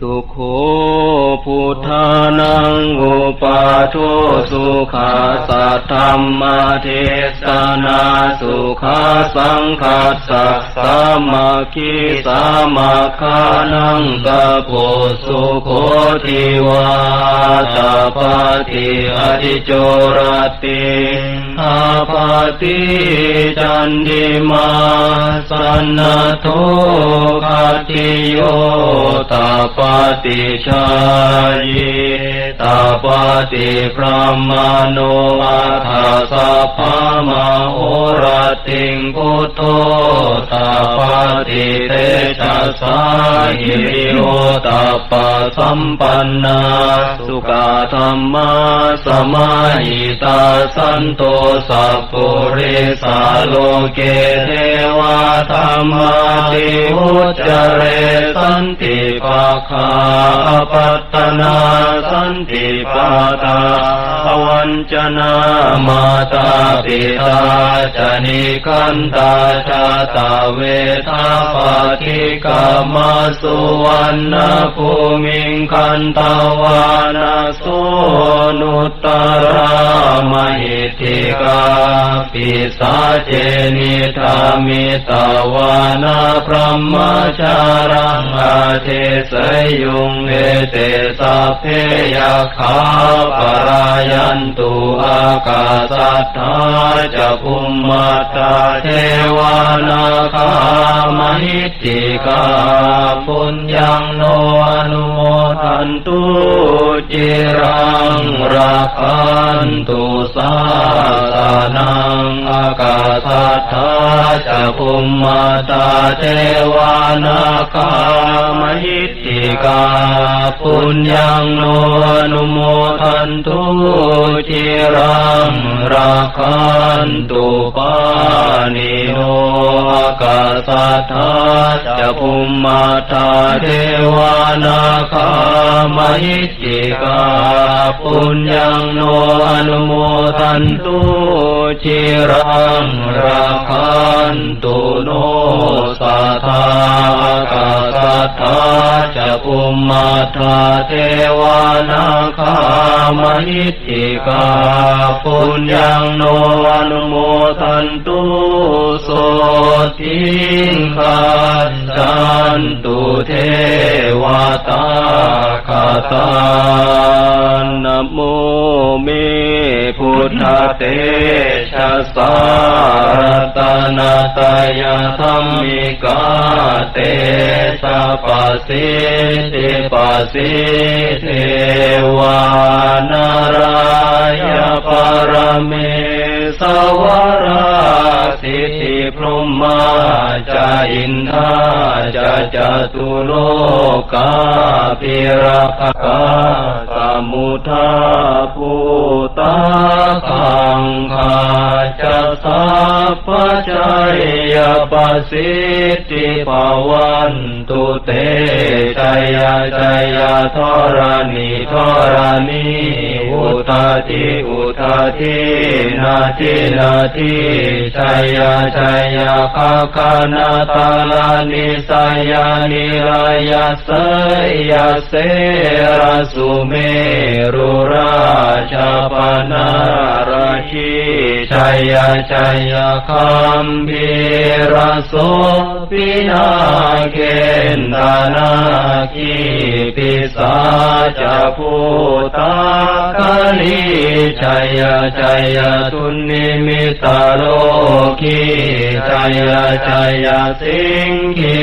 สุโขพุทธานังอุปาโทสุขาสัทธรรมเทศนาสุขาสังคัสสะสามาคิสามาคานังตะโพสุโขทิวาตาปาติอธิโจรติอาปาติจันติมาสันนโทคตติโยตาปติชายตาปติพระมโนอาทาสัพพมาโอรติงพุทโธตาปติเตชะสาหิริโอตาปะสัมปันนาสุขธรรมาสมาหิตาสันโตสัพปุริสาโลเกเทวาธรรมาติอุจจเรสันติปะคาปัตตนาสันติปาตาภวันจนามาตาปิตาจนิคันตาชาตาเวทาปาทิกามาสุวรรณภูมิงคันตาวานาโสนุตตรามหิติกาปิสาเจนิธามิตาวานาพระมจารังอาเทสยุยงเอเตสัพเพยคาปรายันตุอากาสัตถาจะภุมมาตาเทวานาคา มหิติกาปุญญังโนอนุโมทันตุจิรังราคันตุสาสานังอากาสัทธาจะภุมมาตาเทวานาคามหิติกาปุญญังโนอนุโมทันตุจิรังราคันตุปานิโนอากาสัทธาจะภุมมาตาเทวานาคามหิติกาปุญญังโนอนุโมทันตุจิรังราคันตุโนสัทธากาสัทธาจะภุมมาตาเทวานาคามหิติกาปุญญังโนอนุโมทันตุโสทิงคันจันตุเทวตาคาตานะโมเมพุทธเตชะสารตนาตายาธรรมิกาเตสะปัสสิติปัสสิเทวานารายปรเมสวราสิทธิพรหมาจาอินทาจะจตุโลกาปิรภกาสมุทาภูตาภา จะสัพพชัยยปัสสิทธิภวันตุเตชัยชัยทรณีทรณีอุทาทิอุทาทินาทินาทิชัยชัยคาคานาตาลานิสายานิรายาสยาเสรสุเมรุราชาปนารา ชีชัยชัยคัมพีรโสปินาเกณฑานาคีปิสาจะภูตากาลีชัยชัยทุนนิมิตาโลกีชัยชัยสิงคี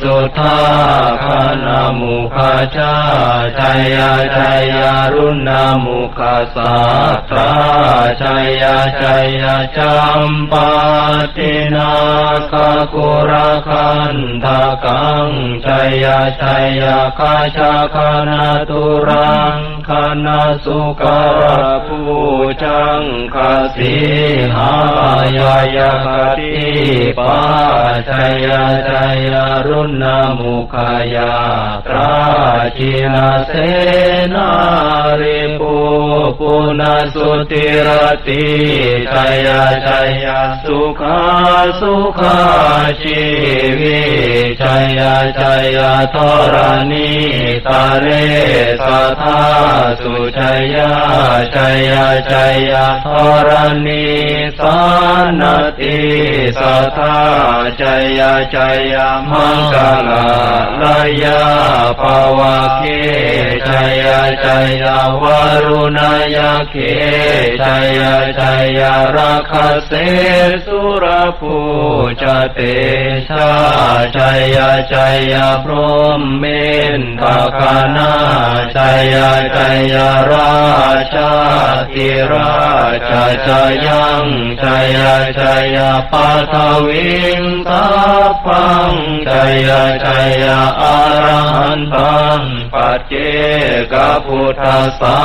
สุทาคานามุขชาชัยชัยรุณามุขสัตตาชยชัยจัมปาตินาคากุระคันทากังชัยชัยคาชาคานาตุรังคานาสุการภูจังคาสีหายายคติปาชัยชัยรุณามุขายาตราชินาเสนาริปูปุณสุติรติชัยชัยสุขาสุขาชีวิชัยชัยทรณีตาเรสัทาสุชัยชัยชัยทรณีสานติสัทาชัยชัยมังกลาลายาภาวะเคชัยชัยวารุณายเคชัยชัยราคเสสุรภูจเตชา ชัยชัยพรมเมนทกานาชัยชัยราชาติราชชยังชัยชัยปัทวิงสัพพังชัยชัยอารหันตังปัจเจกพุทธสา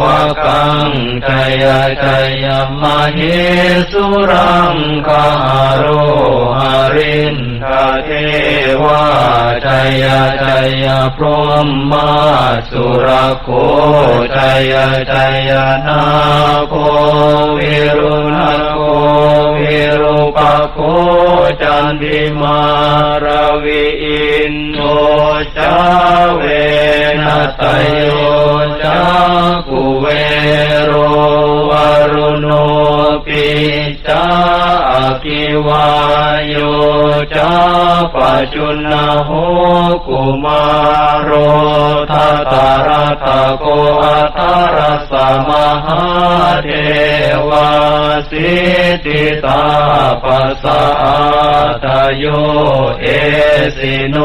วกังชัยชัยมเหสุรังคารโหริน ทเทวาชัยชัยพรหมาสุรโคชัยชัยนาโควิรุณโควิรุปโคจันติมารวิอินโนจาเวนัตโยจากุเวโรวรุโน ปิจาคิวายโยจาปัจจุนโหกุมารโรทัตารตะโกอัตารสมหาเทวาสิติตาปัสสะทโยเอสิโน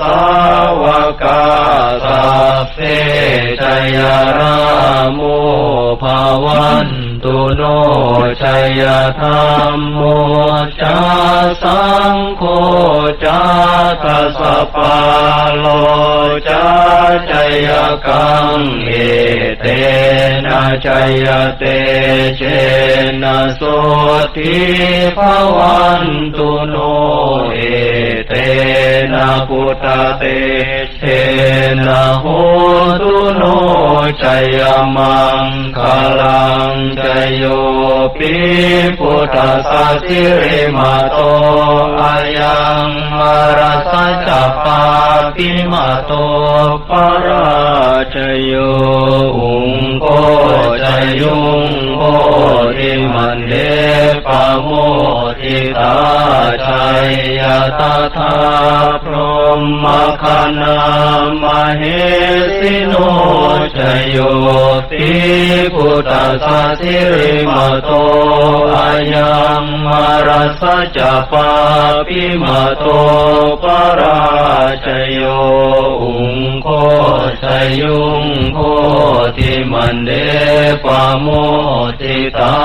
สาวกาสัพเพชยราโมภาวัน ตุโนชัยธรรมโมจาสังโฆจาทัสสะปาโลจาชัยกังเอเตนะชัยเตเชนะโสทิภวันตุโนเอเตนะพุทธเตเชนะโหตุ โนชัยมังคลังจโยปิพุทธสัสิริมาโตอายังมารสัจปาปิมาโตปราจโยอุงโกจโย โมทิตาชัยยตถาพรหมคณามเหสิโนชโยติพุทธัสสิริมาโตอายังมารัสจปาปิมาโตปราชโยอุงโคชยุงโคทิมันเด โมติตา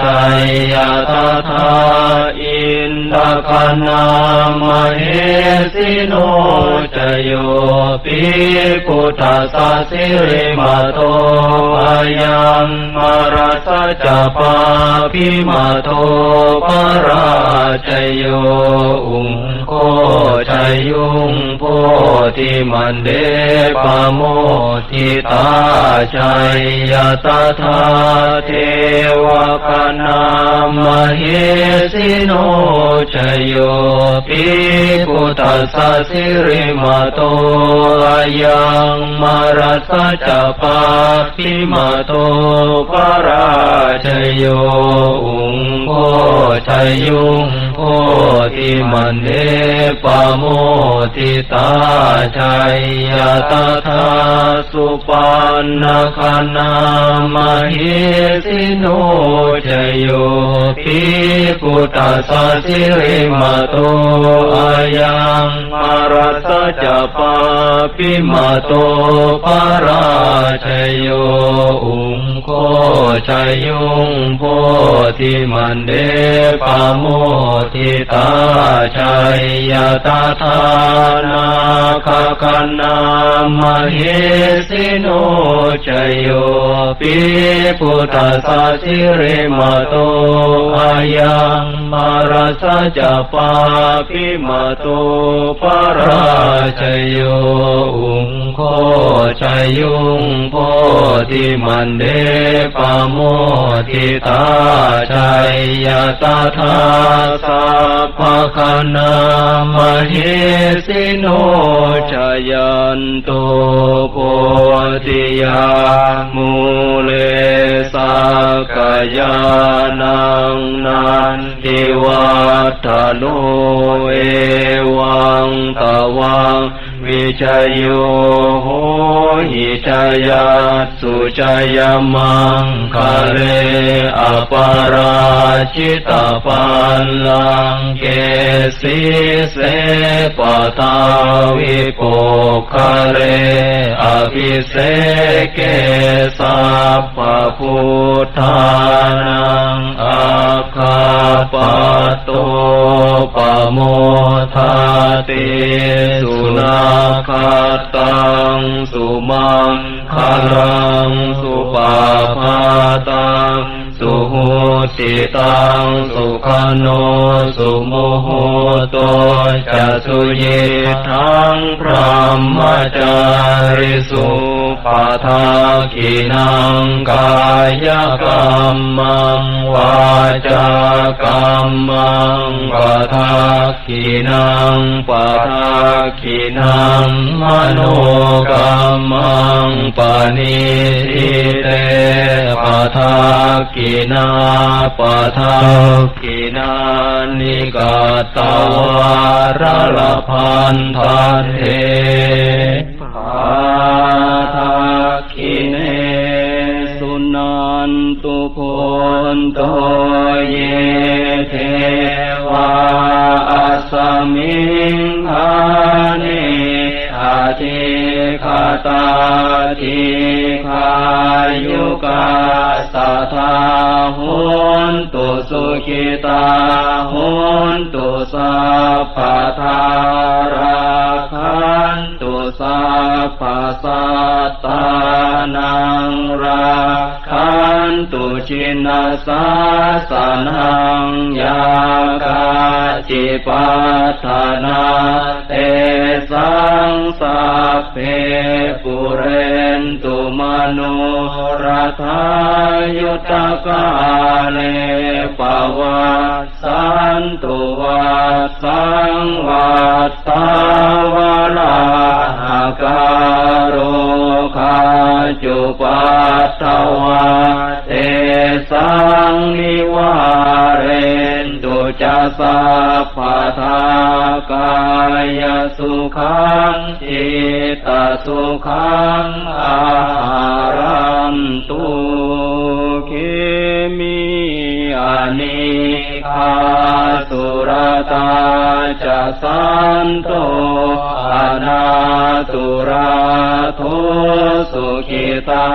ใจยะตาทาอินทคณามเหสิโนจโยปิกุทธสัสสิริมาโตอายังมารสจปาปิมาโต ปราชโยอุงโคชยุงโพธิมันเดปโมทิตาชัยยตถาเทวคณามเหสิโนชโยปิพุทธสัสสิริมาโตอายังมารัสจปาปิมาโตปราชโยอุงโคชยุงโพธิมันเดปโมทิตาชัยยตถาสุปันนคณามเหสิโนชโยปิพุทธสัสสิริมาโตอายังมารัสจปาปิมาโตปราชโยอุงโคชยุงโพธิมันเดปโมทิตาชัยยตาธานาคกันนามเหสิโนชยโยปิพุทธสาสิริมาโตอายัง มาราสจะปาปิมาโตปราชโยอุงโคชยุงโพธิมันเดปโมทิตาชัยยตาทาสัพพะคานามเหสิโนชยันโตโพธิยามูเลสักยานังนัน ติวัฒโนเอวังตวัง วิชยโยโหหิชยัสสุชยมังคะเลอปาราชิตาปันลังเกสิเสปตาวิปกคะเลอภิเสเกสัพพพุทธานังอาคาปโตปโมทาติสุนาคาตังสุมังคารังสุปาพาตังสุหุติตังสุขโนสุโมโห ตจะสุยิทังพรหมจาริสุปาทากินังกายกรรมังวาจากรรมังปาทากินังปาทากินังมโนกรรมังปณิทิต ทากินาปาทากินานิกาตวารลพันธันเทปาทาคิเนสุนันตุโพนโตเยเทวาอัสมิงหาเนอา ทิคาตาทิคายุกาสัทธาหุนตุสุขิตาหุนตุสัพพทาราคันตุสัพพสัตตานังราคันตุชินาสาสนังยากา จิปัฏนาเตสังสัพเพปุเรนตุมโนรัฐายุตกาเลปวัสสันตุวัสสังวัตตาวลาหการโรคาจุปัตตวา สัพพทากายสุขังจิตสุขังอารันตุคิมิอนิคาสุรตาจะสันโตอนาตุราโทสุขิตา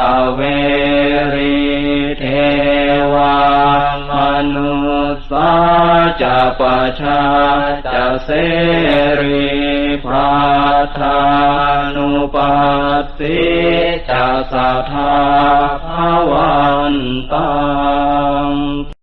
อเวริเทวามนุ สาจะปะชาจะเสรีพาทานุปัสสิจะสัทธาภวันตัง